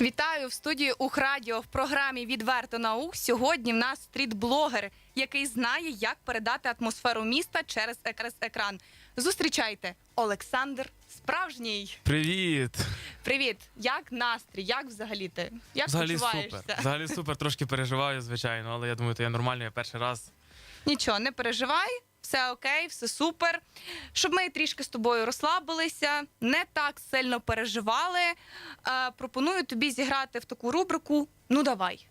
Вітаю в студії Ухрадіо в програмі Відверто наук. Сьогодні в нас стріт-блогер, який знає, як передати атмосферу міста через екран. Зустрічайте Олександр Справжній. Привіт! Привіт! Як настрій? Як взагалі ти? Як Взагалі почуваєшся? супер. Взагалі супер, трошки переживаю, звичайно, але я думаю, то я нормально, я перший раз. Нічого, не переживай, все окей, все супер. Щоб ми трішки з тобою розслабилися, не так сильно переживали. Е, пропоную тобі зіграти в таку рубрику Ну давай.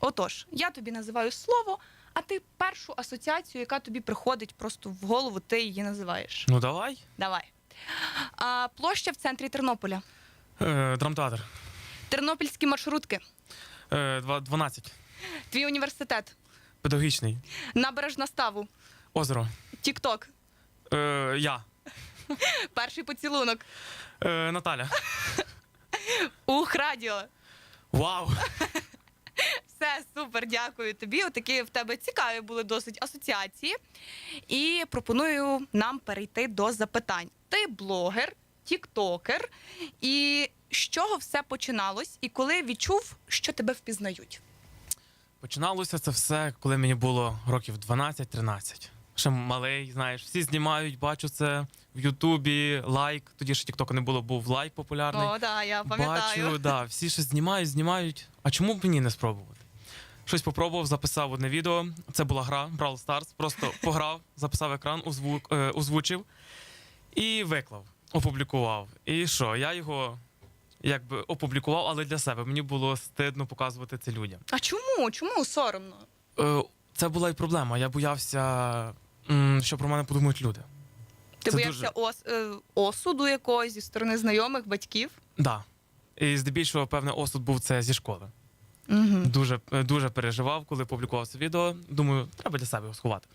Отож, я тобі називаю слово, а ти першу асоціацію, яка тобі приходить просто в голову, ти її називаєш. Ну давай. Давай. А, площа в центрі Тернополя. Е, драмтеатр. Тернопільські маршрутки. Е, 12. Твій університет. Педагогічний. Набережна ставу. Озеро. Тік-ток. Е, я. Перший поцілунок. Е, Наталя. Ух, радіо. Вау! Все супер, дякую тобі. Отакі в тебе цікаві були досить асоціації. І пропоную нам перейти до запитань. Ти блогер, тіктокер. І з чого все починалось? І коли відчув, що тебе впізнають? Починалося це все, коли мені було років 12-13. Ще малий, знаєш, всі знімають, бачу це в Ютубі, лайк. Тоді ще Тіктоку не було, був лайк популярний. О, да, я пам'ятаю. Бачу, да, всі щось знімають, знімають. А чому б мені не спробувати? Щось попробував, записав одне відео. Це була гра Brawl Stars. Просто пограв, записав екран, озвук, е, озвучив і виклав, опублікував. І що? Я його якби опублікував, але для себе. Мені було стидно показувати це людям. А чому? Чому соромно? Е, це була і проблема. Я боявся, що про мене подумають люди. Ти Це боявся дуже- ос, е, осуду якогось зі сторони знайомих, батьків? Да. І здебільшого, певний осуд був це зі школи. Угу. Дуже, е, дуже переживав, коли публікував це відео. Думаю, треба для себе його сховати.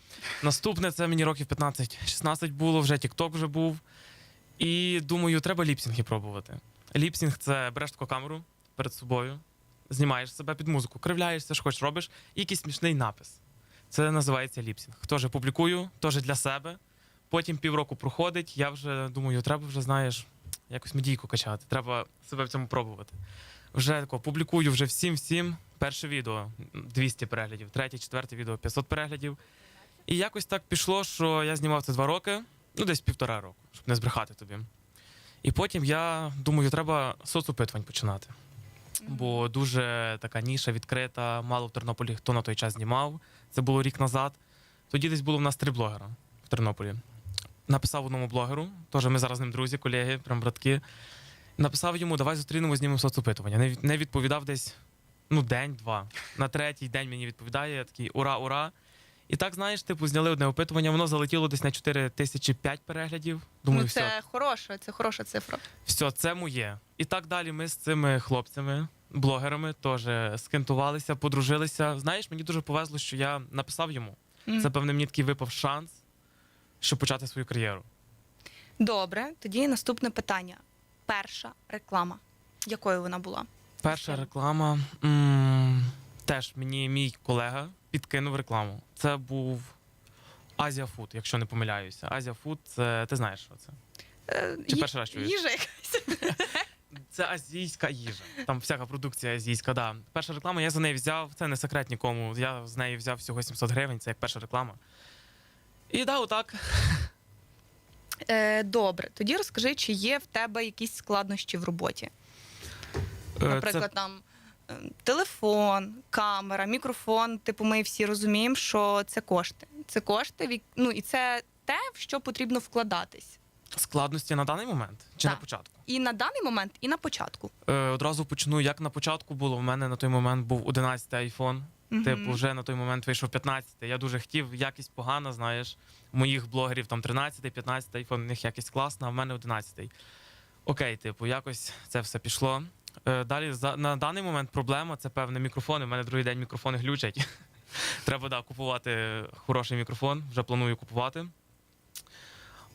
Наступне це мені років 15-16 було, вже TikTok вже був. І думаю, треба ліпсінги пробувати. Ліпсінг це береш таку камеру перед собою, знімаєш себе під музику, кривляєшся, що хочеш робиш, і якийсь смішний напис. Це називається ліпсінг. Теж публікую, теж для себе. Потім півроку проходить. Я вже думаю, треба вже, знаєш, якось медійку качати. Треба себе в цьому пробувати. Вже тако, публікую вже всім-всім. Перше відео 200 переглядів, третє, четверте відео 500 переглядів. І якось так пішло, що я знімав це два роки, ну десь півтора року, щоб не збрехати тобі. І потім я думаю, треба соцопитувань починати. Бо дуже така ніша відкрита, мало в Тернополі хто на той час знімав. Це було рік назад. Тоді десь було в нас три блогера в Тернополі. Написав одному блогеру, теж ми зараз з ним друзі, колеги, прям братки. Написав йому, давай зустрінемо, знімемо соцопитування. Не, відповідав десь ну, день-два. На третій день мені відповідає, я такий ура, ура. І так, знаєш, типу, зняли одне опитування, воно залетіло десь на 4 тисячі 5 переглядів. Думаю, ну, все, це хороша, це хороша цифра. все, це моє. І так далі ми з цими хлопцями, блогерами, теж скентувалися, подружилися. Знаєш, мені дуже повезло, що я написав йому. Мгм. Це, певне, мені такий випав шанс, щоб почати свою кар'єру. Добре, тоді наступне питання. Перша реклама. Якою вона була? Перша реклама. м, теж мені мій колега підкинув рекламу. Це був Азія Фуд, якщо не помиляюся. Азія Фуд, це ти знаєш, що це? Е, Чи перший раз чуєш? Їжа якась. Це азійська їжа. Там всяка продукція азійська. Да. Перша реклама, я за неї взяв. Це не секрет нікому. Я з неї взяв всього 700 гривень, це як перша реклама. І да, отак. Е, добре, тоді розкажи, чи є в тебе якісь складнощі в роботі? Е, Наприклад, там е, телефон, камера, мікрофон. Типу, ми всі розуміємо, що це кошти. Це кошти, вік- ну і це те, в що потрібно вкладатись. Складності на даний момент чи Так. на початку? І на даний момент, і на початку. Е, одразу почну, як на початку було. У мене на той момент був 11 айфон. Мгм. Типу, вже на той момент вийшов 15-й. Я дуже хотів, якість погана, знаєш. У моїх блогерів там 13, 15 айфон, у них якість класна, а в мене 11. Окей, типу, якось це все пішло. Е, далі за, на даний момент проблема це певне мікрофони. У мене другий день мікрофони глючать. Треба да, купувати хороший мікрофон, вже планую купувати.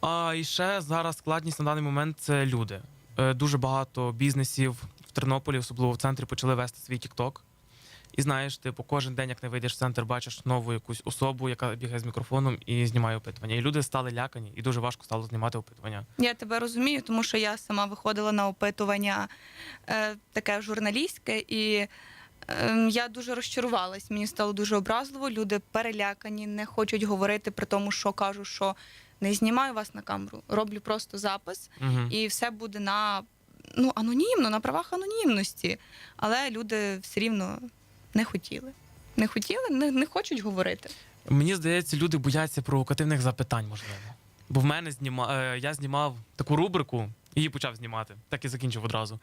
А і ще зараз складність на даний момент це люди. Е, дуже багато бізнесів в Тернополі, особливо в центрі, почали вести свій TikTok. І знаєш, типу, кожен день, як не вийдеш в центр, бачиш нову якусь особу, яка бігає з мікрофоном і знімає опитування. І люди стали лякані, і дуже важко стало знімати опитування. Я тебе розумію, тому що я сама виходила на опитування е, таке журналістське, і е, я дуже розчарувалась. Мені стало дуже образливо. Люди перелякані, не хочуть говорити при тому, що кажу, що не знімаю вас на камеру, роблю просто запис, Угу. і все буде на ну, анонімно, на правах анонімності. Але люди все рівно не хотіли. Не хотіли, не, не хочуть говорити. Мені здається, люди бояться провокативних запитань, можливо. Бо в мене зніма... е, я знімав таку рубрику, її почав знімати, так і закінчив одразу.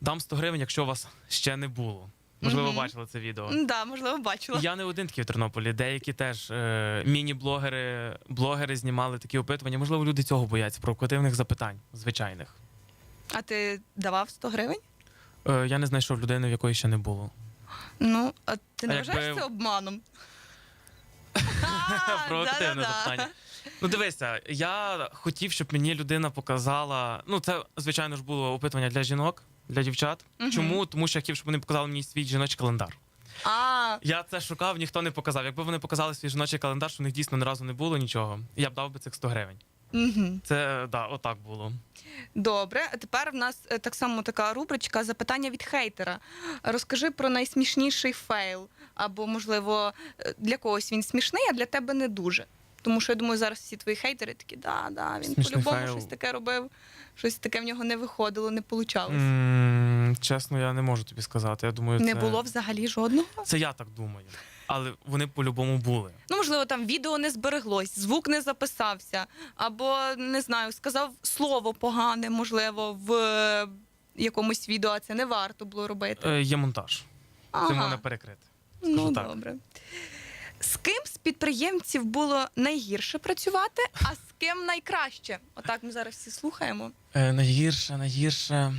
Дам 100 гривень, якщо вас ще не було. Можливо, Мгм. бачили це відео. Так, да, можливо, бачила. Я не один такий в Тернополі. Деякі теж е, міні-блогери, блогери знімали такі опитування. Можливо, люди цього бояться, провокативних запитань, звичайних. А ти давав 100 гривень? Е, я не знайшов людини, в якої ще не було. Ну, а ти не А вважаєш якби- це обманом? А, Провокативне да-да-да. запитання. Ну, дивися, я хотів, щоб мені людина показала. Ну, це, звичайно ж, було опитування для жінок, для дівчат. Мгм. Чому? Тому що я хотів, щоб вони показали мені свій жіночий календар. А, Я це шукав, ніхто не показав. Якби вони показали свій жіночий календар, що в них дійсно ні разу не було нічого, я б дав би цих 100 гривень. угу. Це да, отак було. добре. А тепер в нас е, так само така рубричка запитання від хейтера. Розкажи про найсмішніший фейл. Або, можливо, е, для когось він смішний, а для тебе не дуже. Тому що я думаю, зараз всі твої хейтери такі, да, да, він Смішний по-любому фейл. щось таке робив, щось таке в нього не виходило, не получалось. М, Чесно, я не можу тобі сказати. Я думаю, Не це... було взагалі жодного. Це я так думаю. Але вони по-любому були. Ну, можливо, там відео не збереглось, звук не записався, або не знаю, сказав слово погане, можливо, в е, якомусь відео, а це не варто було робити. Е, є монтаж. Це можна перекрити. ну скажу так. добре. З ким з підприємців було найгірше працювати, а з ким найкраще? Отак ми зараз всі слухаємо. Е, найгірше, найгірше.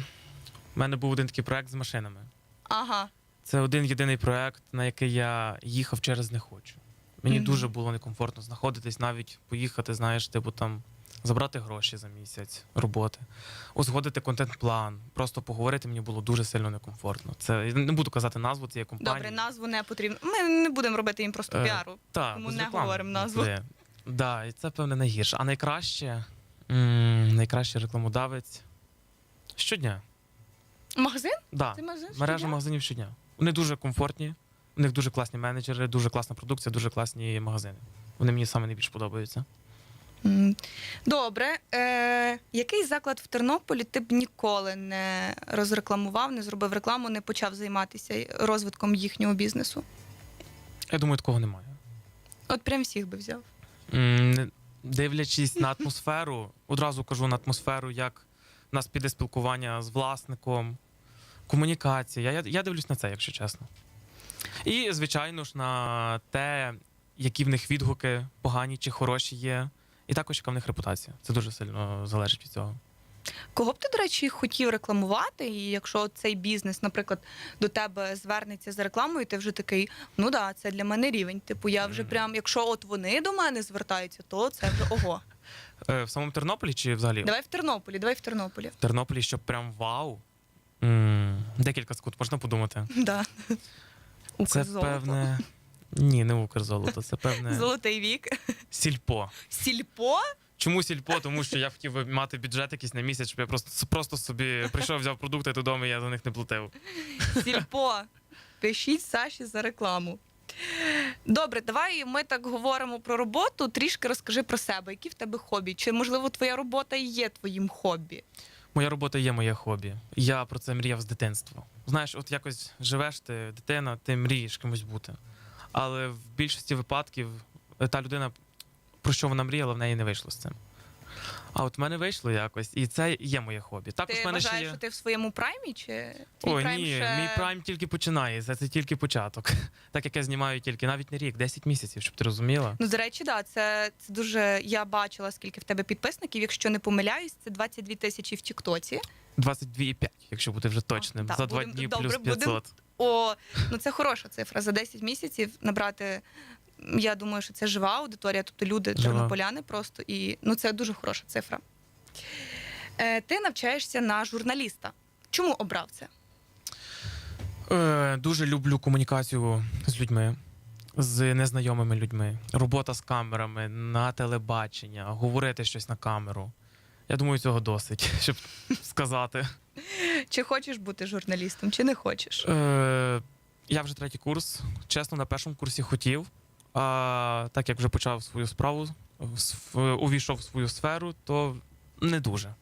У мене був один такий проект з машинами. Ага. Це один єдиний проект, на який я їхав через не хочу. Мені Мгм. дуже було некомфортно знаходитись, навіть поїхати, знаєш, типу там забрати гроші за місяць роботи, узгодити контент-план, просто поговорити мені було дуже сильно некомфортно. Це я не буду казати назву цієї компанії. Добре, назву не потрібно. Ми не будемо робити їм просто Е, піару. Так, тому не говоримо назву. буде. Да, і це певне найгірше. А найкраще, м, найкраще рекламодавець щодня. Магазин? Да. Ти магазин? Мережа щодня? магазинів щодня. Вони дуже комфортні, у них дуже класні менеджери, дуже класна продукція, дуже класні магазини. Вони мені саме найбільше подобаються. Добре. Е, який заклад в Тернополі ти б ніколи не розрекламував, не зробив рекламу, не почав займатися розвитком їхнього бізнесу? Я думаю, такого немає. От прям всіх би взяв. М, Дивлячись на атмосферу, одразу кажу на атмосферу, як в нас піде спілкування з власником, комунікація. Я, я дивлюсь на це, якщо чесно. І, звичайно ж, на те, які в них відгуки погані чи хороші є, і також яка в них репутація. Це дуже сильно залежить від цього. Кого б ти, до речі, хотів рекламувати? І якщо цей бізнес, наприклад, до тебе звернеться за рекламою, ти вже такий, ну да, це для мене рівень. Типу, я вже прям, якщо от вони до мене звертаються, то це вже ого. Е, в самому Тернополі чи взагалі? Давай в Тернополі, давай в Тернополі. В Тернополі, щоб прям вау. М, Декілька секунд, можна подумати. Да. Це Укрзолото. певне. Ні, не Укрзолото, це певне Золотий вік. сільпо. Сільпо? Чому сільпо? Тому що я хотів би мати бюджет якийсь на місяць, щоб я просто, просто собі прийшов, взяв продукти додому, і я за них не платив. Сільпо. Пишіть Саші за рекламу. Добре, давай ми так говоримо про роботу. Трішки розкажи про себе, які в тебе хобі? Чи можливо твоя робота і є твоїм хобі? Моя робота є моє хобі. Я про це мріяв з дитинства. Знаєш, от якось живеш ти, дитина, ти мрієш кимось бути. Але в більшості випадків е, та людина, про що вона мріяла, в неї не вийшло з цим. А от в мене вийшло якось, і це є моє хобі. Також Ти мене ще є. що ти в своєму праймі? Чи Ой, прайм ні, ще... мій прайм тільки починається, це тільки початок. Так як я знімаю тільки навіть не рік, 10 місяців, щоб ти розуміла. Ну, до речі, да, це, це дуже. Я бачила, скільки в тебе підписників. Якщо не помиляюсь, це 22 тисячі в Тіктоці. 22,5, якщо бути вже точним. так, За два дні добре, плюс будем. 500. О, ну це хороша цифра. За 10 місяців набрати. Я думаю, що це жива аудиторія, тобто люди, Жива. тернополяни просто. І ну це дуже хороша цифра. Е, ти навчаєшся на журналіста. Чому обрав це? Е, дуже люблю комунікацію з людьми, з незнайомими людьми. Робота з камерами на телебачення, говорити щось на камеру. Я думаю, цього досить, щоб сказати. Чи хочеш бути журналістом, чи не хочеш? Е, я вже третій курс. Чесно, на першому курсі хотів. А так як вже почав свою справу, в увійшов в свою сферу, то не дуже.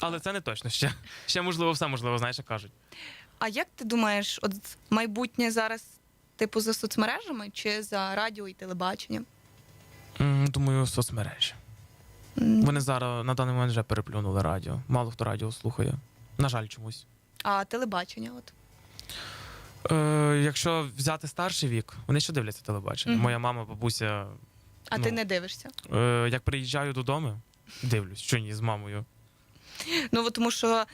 Але це не точно ще. Ще можливо, все можливо, знаєш, як кажуть. А як ти думаєш, от майбутнє зараз, типу, за соцмережами чи за радіо і телебаченням? М, Думаю, соцмережі. Вони зараз на даний момент вже переплюнули радіо. Мало хто радіо слухає. На жаль, чомусь. А телебачення, от. Е, якщо взяти старший вік, вони ще дивляться телебачення. Мгм. Моя мама, бабуся, А Ну. ти не дивишся? е, як приїжджаю додому, дивлюсь, що ні з мамою. Ну, тому що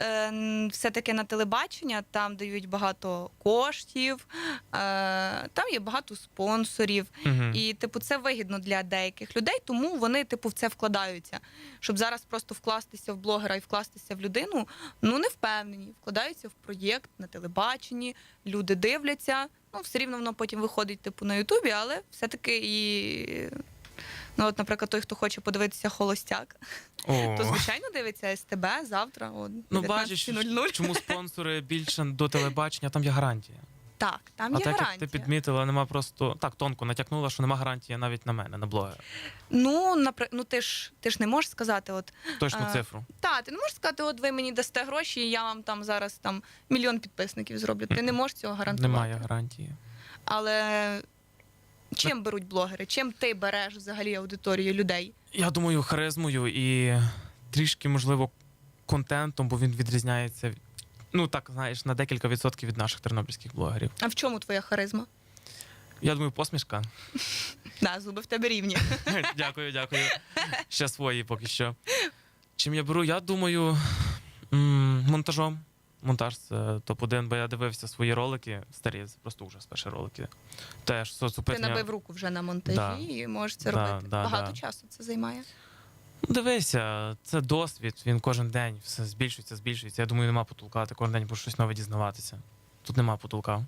е, все-таки на телебачення там дають багато коштів, е, там є багато спонсорів. Угу. І, типу, це вигідно для деяких людей, тому вони, типу, в це вкладаються. Щоб зараз просто вкластися в блогера і вкластися в людину, ну не впевнені. Вкладаються в проєкт на телебаченні, люди дивляться. Ну, все рівно воно потім виходить, типу, на Ютубі, але все-таки і. Ну, от, наприклад, той, хто хоче подивитися холостяк, О. то звичайно дивиться СТБ завтра о Ну, бачиш, чому спонсори більше до телебачення, там є гарантія. Так, там а є так гарантія. як ти підмітила, нема просто так тонко натякнула, що нема гарантії навіть на мене, на блогера. Ну, напри... ну ти ж ти ж не можеш сказати, от Точну А, цифру. Та, ти не можеш сказати, от ви мені дасте гроші, і я вам там зараз там мільйон підписників зроблю. Ти не можеш цього гарантувати. Немає гарантії. Але чим беруть блогери? Чим ти береш взагалі аудиторію людей? Я думаю, харизмою і трішки, можливо, контентом, бо він відрізняється. Ну так, знаєш, на декілька відсотків від наших тернопільських блогерів. А в чому твоя харизма? Я думаю, посмішка. Да, зуби в тебе рівні. дякую, дякую. Ще свої поки що. Чим я беру? Я думаю, монтажом. Монтаж це топ-1, бо я дивився свої ролики старі, просто ужас перші ролики. Теж Ти набив руку вже на монтажі Да. і можеш це Да, робити. да, Багато да. часу це займає. Ну, Дивися, це досвід, він кожен день все збільшується, збільшується. Я думаю, нема потолка, ти кожен день будеш щось нове дізнаватися. Тут нема потолка.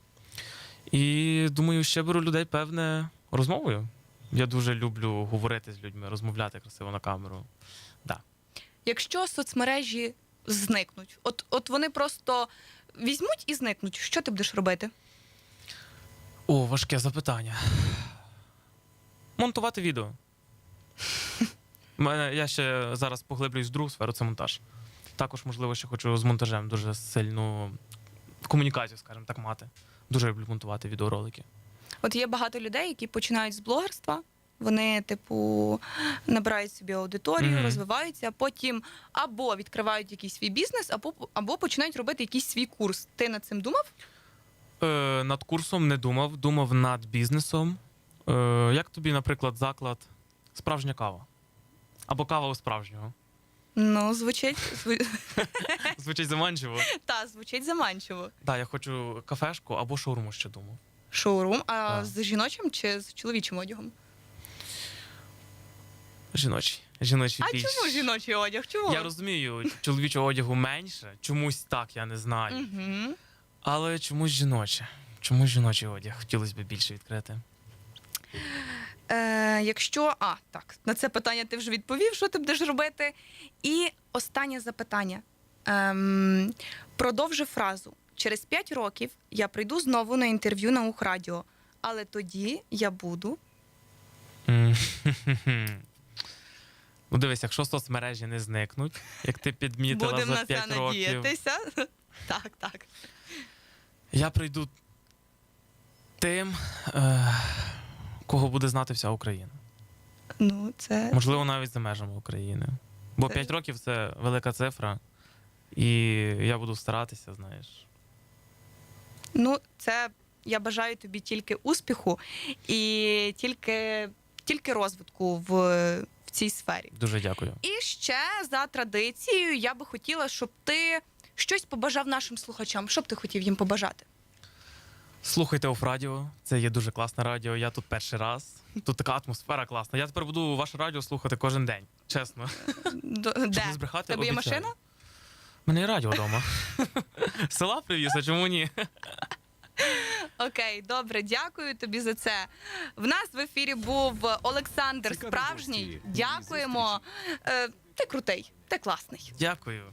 І думаю, ще беру людей, певне, розмовою. Я дуже люблю говорити з людьми, розмовляти красиво на камеру. Якщо соцмережі зникнуть, от, от вони просто візьмуть і зникнуть, що ти будеш робити? О, важке запитання. Монтувати відео. Мене, я ще зараз поглиблююсь в другу сферу, це монтаж. Також, можливо, ще хочу з монтажем дуже сильну комунікацію, скажімо так, мати. Дуже люблю монтувати відеоролики. От є багато людей, які починають з блогерства. Вони, типу, набирають собі аудиторію, Мгм. розвиваються, потім або відкривають якийсь свій бізнес, або, або починають робити якийсь свій курс. Ти над цим думав? Е, над курсом не думав, думав над бізнесом. Е, як тобі, наприклад, заклад справжня кава? Або кава у справжнього. Ну, звучить зв- Звучить заманчиво. та звучить заманчиво. Так, я хочу кафешку або шаурму ще думав. Шоурум, а Так. з жіночим чи з чоловічим одягом? Жіночий. Жіночий А більш. чому жіночий одяг? Чому? Я розумію, чоловічого одягу менше, чомусь так, я не знаю. Угу. Але чомусь жіноче. Чомусь жіночий одяг. Хотілося б більше відкрити. Е, якщо а так на це питання ти вже відповів, що ти будеш робити? І останнє запитання. Ем, продовжи фразу. Через 5 років я прийду знову на інтерв'ю на Ухрадіо, але тоді я буду. Ну, дивись, якщо соцмережі не зникнуть, як ти підмітила Будемо за на 5 це років, надіятися. Так, так. я прийду тим, е, кого буде знати вся Україна. Ну, це Можливо, навіть за межами України. Бо Це- 5 років це велика цифра, і я буду старатися, знаєш. ну, це я бажаю тобі тільки успіху і тільки, тільки розвитку в цій сфері. Дуже дякую. І ще за традицією я би хотіла, щоб ти щось побажав нашим слухачам. Що б ти хотів їм побажати? Слухайте оф радіо. Це є дуже класне радіо. Я тут перший раз. Тут така атмосфера класна. Я тепер буду ваше радіо слухати кожен день. Чесно. Щоб Де? не збрехати, Тебе є обіцяю. машина? мене і радіо вдома. Села привіз, а чому ні? Окей, добре, дякую тобі за це. В нас в ефірі був Олександр Справжній. Дякуємо. Е, Ти крутий, ти класний. Дякую.